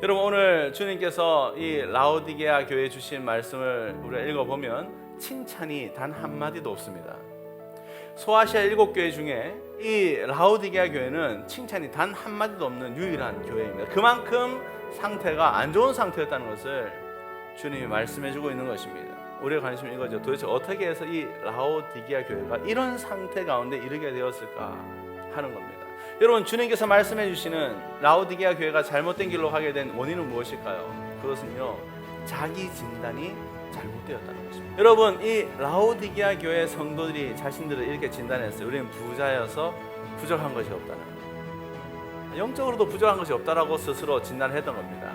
여러분 오늘 주님께서 이 라오디게아 교회 주신 말씀을 우리가 읽어보면 칭찬이 단 한마디도 없습니다. 소아시아 일곱 교회 중에 이 라오디게아 교회는 칭찬이 단 한마디도 없는 유일한 교회입니다. 그만큼 상태가 안 좋은 상태였다는 것을 주님이 말씀해 주고 있는 것입니다. 우리가 관심 이거죠. 도대체 어떻게 해서 이 라오디게아 교회가 이런 상태 가운데 이르게 되었을까 하는 겁니다. 여러분 주님께서 말씀해 주시는 라오디게아 교회가 잘못된 길로 가게 된 원인은 무엇일까요? 그것은요. 자기 진단이 잘못되었다는 것입니다. 여러분 이 라오디게아 교회 성도들이 자신들을 이렇게 진단했어요. 우리는 부자여서 부족한 것이 없다는 거예요. 영적으로도 부족한 것이 없다라고 스스로 진단했던 겁니다.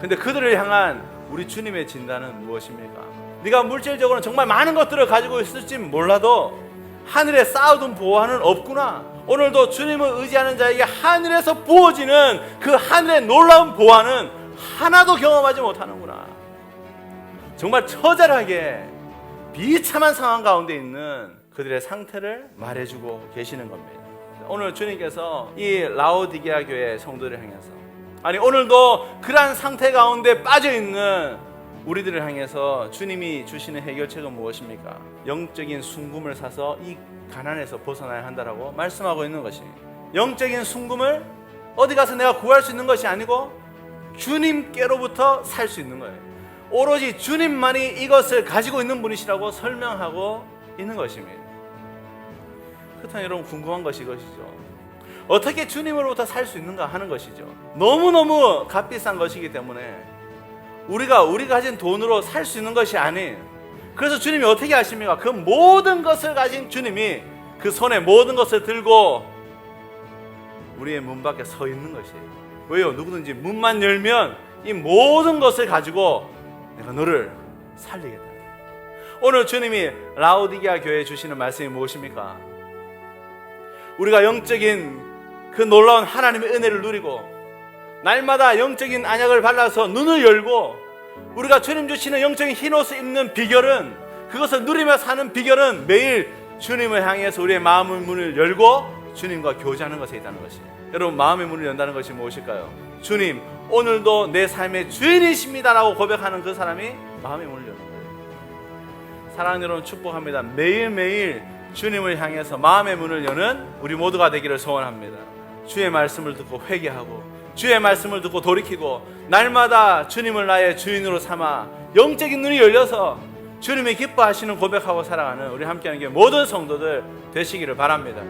근데 그들을 향한 우리 주님의 진단은 무엇입니까? 네가 물질적으로는 정말 많은 것들을 가지고 있을지 몰라도 하늘에 쌓아둔 보화는 없구나. 오늘도 주님을 의지하는 자에게 하늘에서 부어지는 그 하늘의 놀라운 보화는 하나도 경험하지 못하는구나. 정말 처절하게 비참한 상황 가운데 있는 그들의 상태를 말해주고 계시는 겁니다. 오늘 주님께서 이 라오디게아 교회 성도를 향해서 아니 오늘도 그러한 상태 가운데 빠져 있는 우리들을 향해서 주님이 주시는 해결책은 무엇입니까? 영적인 순금을 사서 이 가난에서 벗어나야 한다라고 말씀하고 있는 것이 영적인 순금을 어디 가서 내가 구할 수 있는 것이 아니고 주님께로부터 살 수 있는 거예요. 오로지 주님만이 이것을 가지고 있는 분이시라고 설명하고 있는 것입니다. 그렇다면 여러분 궁금한 것이 이것이죠. 어떻게 주님으로부터 살 수 있는가 하는 것이죠. 너무너무 값비싼 것이기 때문에 우리가 우리 가진 돈으로 살 수 있는 것이 아닌 그래서 주님이 어떻게 하십니까? 그 모든 것을 가진 주님이 그 손에 모든 것을 들고 우리의 문 밖에 서 있는 것이에요. 왜요? 누구든지 문만 열면 이 모든 것을 가지고 내가 너를 살리겠다. 오늘 주님이 라오디게아 교회에 주시는 말씀이 무엇입니까? 우리가 영적인 그 놀라운 하나님의 은혜를 누리고 날마다 영적인 안약을 발라서 눈을 열고 우리가 주님 주시는 영적인 흰옷을 입는 비결은 그것을 누리며 사는 비결은 매일 주님을 향해서 우리의 마음의 문을 열고 주님과 교제하는 것에 있다는 것이에요. 여러분 마음의 문을 연다는 것이 무엇일까요? 주님 오늘도 내 삶의 주인이십니다라고 고백하는 그 사람이 마음의 문을 여는 거예요. 사랑하는 여러분 축복합니다. 매일매일 주님을 향해서 마음의 문을 여는 우리 모두가 되기를 소원합니다. 주의 말씀을 듣고 회개하고 주의 말씀을 듣고 돌이키고 날마다 주님을 나의 주인으로 삼아 영적인 눈이 열려서 주님이 기뻐하시는 고백하고 살아가는 우리 함께하는 게 모든 성도들 되시기를 바랍니다.